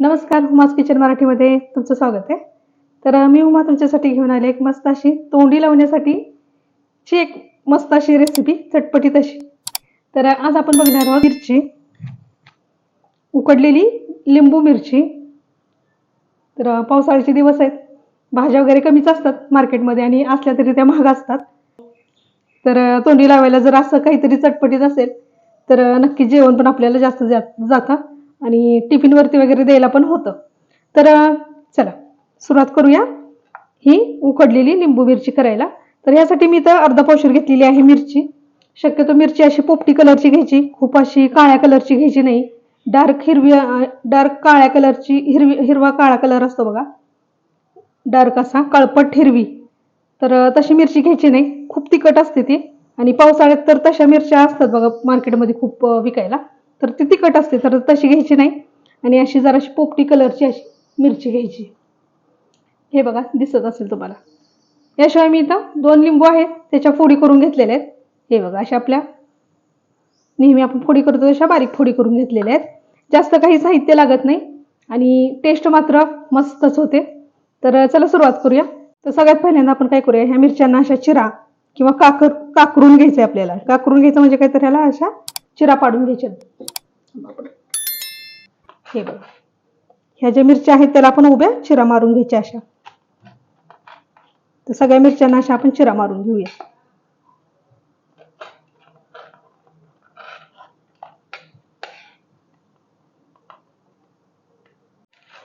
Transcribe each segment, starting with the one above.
नमस्कार hummus kitchen मराठीमध्ये तुमचं स्वागत आहे. तर मी हुमा तुमच्यासाठी घेऊन आले एक मस्त अशी तोंडी लावण्यासाठी ची एक मस्त अशी रेसिपी चटपटीत अशी तर आज आपण बघणार आहोत मिरची उकडलेली लिंबू मिरची. तर पावसाळ्याचे दिवस आहेत भाज्या वगैरे कमीच असतात मार्केटमध्ये आणि असल्या तरी त्या महाग असतात. तर तोंडी लावायला जर असं काहीतरी चटपटीत असेल तर नक्की जेवण पण आपल्याला जास्त जात जातं. आणि टिफिनवरती वगैरे द्यायला पण होतं. तर चला सुरुवात करूया. ही उकडलेली लिंबू मिरची करायला. तर यासाठी मी तर अर्धा पावशर घेतलेली आहे मिरची. शक्यतो मिरची अशी पोपटी कलरची घ्यायची. खूप अशी काळ्या कलरची घ्यायची नाही. डार्क हिरवी डार्क काळ्या कलरची हिरवी हिरवा काळा कलर असतो बघा. डार्क असा काळपट हिरवी. तर तशी मिरची घ्यायची नाही. खूप तिखट असते ती. आणि पावसाळ्यात तर तशा मिरच्या असतात बघा मार्केटमध्ये खूप विकायला. तर ती तिखट असते तर तशी घ्यायची नाही. आणि अशी जराशी पोपटी कलरची अशी मिरची घ्यायची. हे बघा दिसत असेल तुम्हाला. याशिवाय मी इथं दोन लिंबू आहेत त्याच्या फोडी करून घेतलेल्या आहेत. हे बघा अशा आपल्या. नेहमी आपण फोडी करतो तशा बारीक फोडी करून घेतलेल्या आहेत. जास्त काही साहित्य लागत नाही. आणि टेस्ट मात्र मस्तच होते. तर चला सुरुवात करूया. तर सगळ्यात पहिल्यांदा आपण काय करूया ह्या मिरच्यांना अशा चिरा किंवा काकर काकरून घ्यायचे आपल्याला. काकरून घ्यायचं म्हणजे काय तर ह्याला अशा चिरा पाडून घ्यायच्या. हे बघ. ह्या ज्या मिरच्या आहेत त्याला आपण उभ्या चिरा मारून घ्यायच्या अशा. तर सगळ्या मिरच्यांना अशा आपण चिरा मारून घेऊया.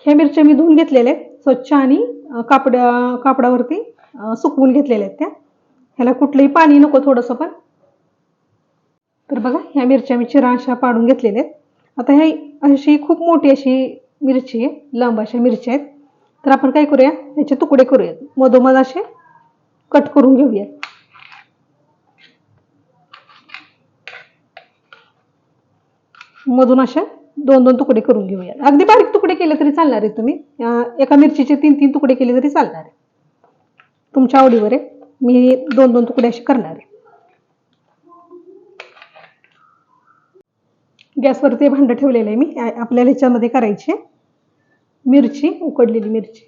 ह्या मिरच्या मी धुवून घेतलेल्या आहेत. स्वच्छ आणि कापड कापडावरती सुकवून घेतलेल्या आहेत त्या. ह्याला कुठलंही पाणी नको थोडंसं पण. तर बघा ह्या मिरच्या मी चिरा अशा पाडून घेतलेल्या आहेत. आता ह्या अशी खूप मोठी अशी मिरची आहे लांब अशा मिरच्या आहेत. तर आपण काय करूया ह्याचे तुकडे करूयात. मधोमध असे कट करून घेऊया मधून अशा दोन दोन तुकडे करून घेऊया अगदी बारीक तुकडे केले तरी चालणार आहे तुम्ही. एका मिरचीचे तीन तीन तुकडे केले तरी चालणार आहे. तुमच्या आवडीवर आहे. मी दोन दोन तुकडे असे करणार आहे. गॅसवरती भांडं ठेवलेलं आहे मी. आपल्याला ह्याच्यामध्ये करायची आहे. मिरची उकडलेली मिरची.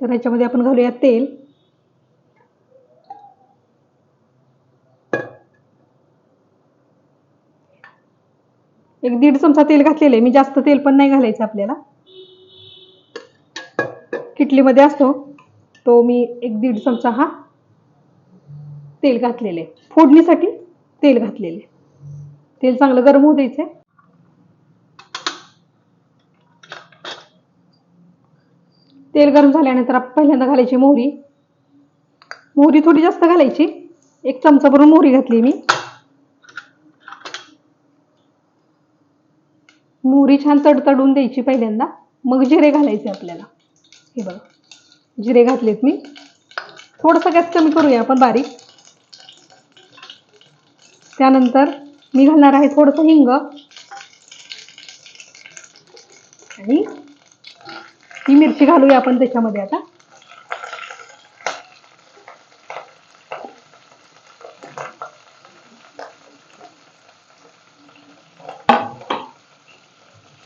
तर ह्याच्यामध्ये आपण घालूया तेल. एक दीड चमचा तेल घातलेलं आहे. मी जास्त तेल पण नाही घालायचं आपल्याला. किटलीमध्ये असतो. तो मी एक दीड चमचा हा तेल घातलेले फोडणीसाठी तेल घातलेले तेल चांगलं गरम होऊ द्यायचं तेल गरम झाल्यानंतर पहिल्यांदा घालायची मोहरी. मोहरी थोडी जास्त घालायची. एक चमचा भरून मोहरी घातली मी. मोहरी छान तडतडून द्यायची पहिल्यांदा. मग जिरे घालायचे आपल्याला. हे बघा. जिरे घातलेत मी. थोडंसं गॅस कमी करूया आपण बारीक. त्यानंतर मी घालणार आहे थोडंसं हिंग. आणि ही मिरची घालूया आपण त्याच्यामध्ये आता.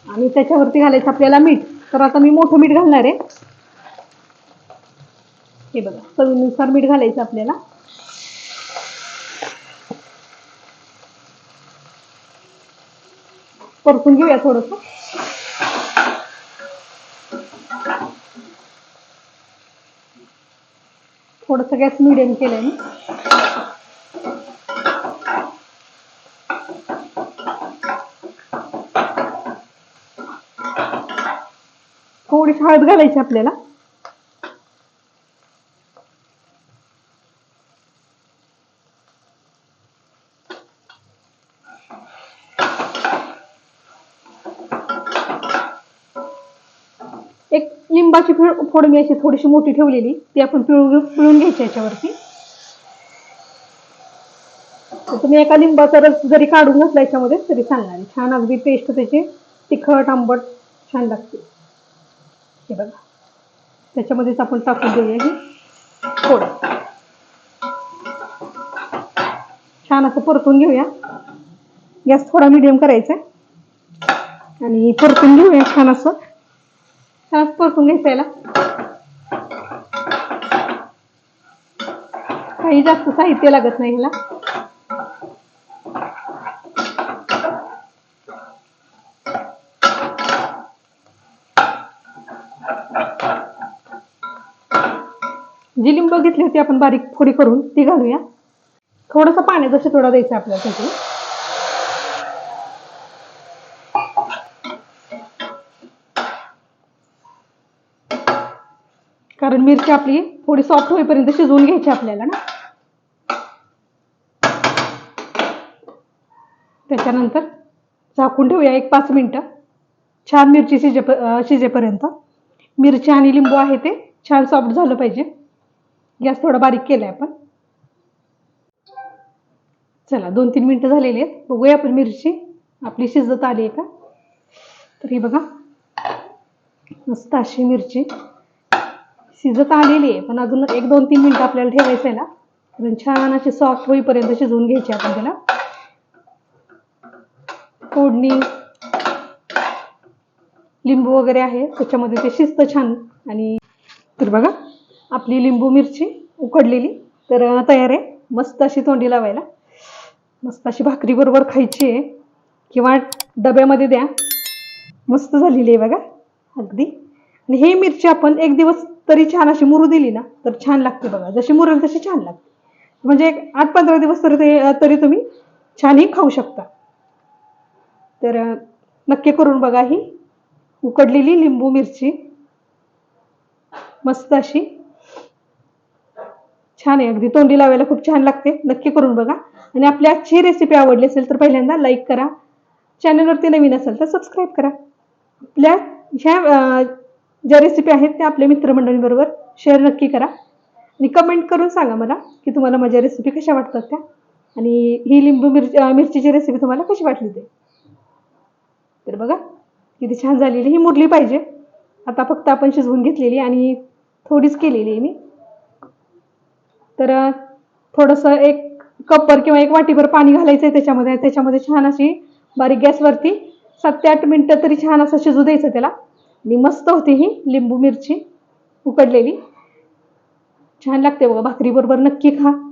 आणि त्याच्यावरती घालायचं आपल्याला मीठ. तर आता मी मोठं मीठ घालणार आहे. हे बघा चवीनुसार मीठ घालायचं आपल्याला. परतून घेऊया थोडंसं. थोडंसं गॅस मिडियम केलंय मी. थोडीशी हळद घालायची आपल्याला एक लिंबाची फिळ फोड मी अशी थोडीशी मोठी ठेवलेली ती आपण पिळून पिळून घ्यायची याच्यावरती. तुम्ही एका लिंबाचा रस जरी काढून घातला याच्यामध्ये तरी चालणार आहे. छान अगदी पेस्ट त्याची तिखट आंबट छान लागते. हे बघा. त्याच्यामध्येच आपण टाकून देऊया ही फोड छान असं परतून घेऊया. गॅस थोडा मिडियम करायचा आहे. आणि परतून घेऊया छान असं. परतून घ्यायचं याला काही जास्त साहित्य लागत नाही ह्याला जी लिंब घेतली होती आपण बारीक फोडी करून ती घालूया. थोडंसं पाण्याचा शितोडा द्यायचा आपल्याला त्याची कारण मिरची आपली थोडी सॉफ्ट होईपर्यंत शिजवून घ्यायची आपल्याला ना. त्याच्यानंतर झाकून ठेवूया एक पाच मिनटं. छान मिरची शिजे शिजेपर्यंत. मिरची आणि लिंबू आहे ते छान सॉफ्ट झालं पाहिजे. गॅस थोडा बारीक केलाय आपण. चला दोन तीन मिनटं झालेली आहेत. बघूया आपण मिरची आपली शिजत आली आहे का? तर ही बघा मस्त अशी मिरची. शिजत आलेली आहे पण अजून एक दोन तीन मिनिटं आपल्याला ठेवायचं आहे ना. कारण छान अशी सॉफ्ट होईपर्यंत शिजवून घ्यायची आपण त्याला. फोडणी लिंबू वगैरे आहे त्याच्यामध्ये ते शिजतं छान. आणि तर बघा आपली लिंबू मिरची उकडलेली तर तयार आहे. मस्त अशी तोंडी लावायला. मस्त अशी भाकरी बरोबर खायची आहे. किंवा डब्यामध्ये द्या. मस्त झालेली आहे बघा अगदी. आणि हे मिरची आपण एक दिवस तरी छान अशी मुरू दिली ना तर छान लागते बघा. जशी मुरेल तशी छान लागते. म्हणजे आठ पंधरा दिवस तरी ते तरी तुम्ही छानही खाऊ शकता. तर नक्की करून बघा ही उकडलेली लिंबू मिरची. मस्त अशी. छान आहे अगदी. तोंडी लावायला खूप छान लागते. नक्की करून बघा. आणि आपली आजची रेसिपी आवडली असेल तर पहिल्यांदा लाईक करा. चॅनलवरती नवीन असेल तर सबस्क्राईब करा. आपल्या ह्या ज्या रेसिपी आहेत त्या आपल्या मित्रमंडळींबरोबर शेअर नक्की करा. आणि कमेंट करून सांगा मला की तुम्हाला माझ्या रेसिपी कशा वाटतात त्या? आणि ही लिंबू मिरची मिरचीची रेसिपी तुम्हाला कशी वाटली ते? तर बघा किती छान झालेली ही मुरली पाहिजे. आता फक्त आपण शिजवून घेतलेली आणि थोडीच केलेली आहे मी. तर थोडंसं एक कपवर किंवा एक वाटीभर पाणी घालायचं आहे त्याच्यामध्ये. त्याच्यामध्ये छान अशी बारीक गॅसवरती सात ते आठ मिनटं तरी छान असं शिजू द्यायचं त्याला. आणि मस्त होती ही लिंबू मिरची उकडलेली. छान लागते बघा भाकरीबरोबर नक्की खा.